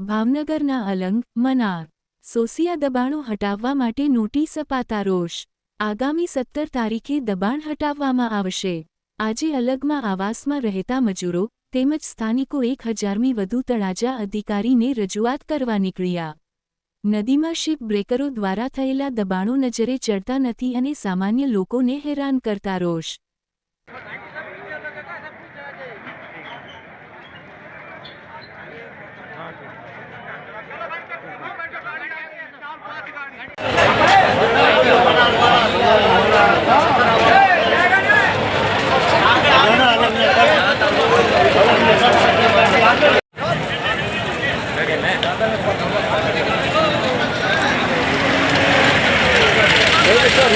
ભાવનગરના અલંગ, મનાર, સોસિયા દબાણો હટાવવા માટે નોટિસ અપાતા રોષ. આગામી સત્તર તારીખે દબાણ હટાવવામાં આવશે. આજે અલગમાં આવાસમાં રહેતા મજૂરો તેમજ સ્થાનિકો એક હજારમી વધુ તળાજા અધિકારીને રજૂઆત કરવા નીકળ્યા. નદીમાં શિપ બ્રેકરો દ્વારા થયેલા દબાણો નજરે ચડતા નથી અને સામાન્ય લોકોને હેરાન કરતા રોષ. Okay. சார்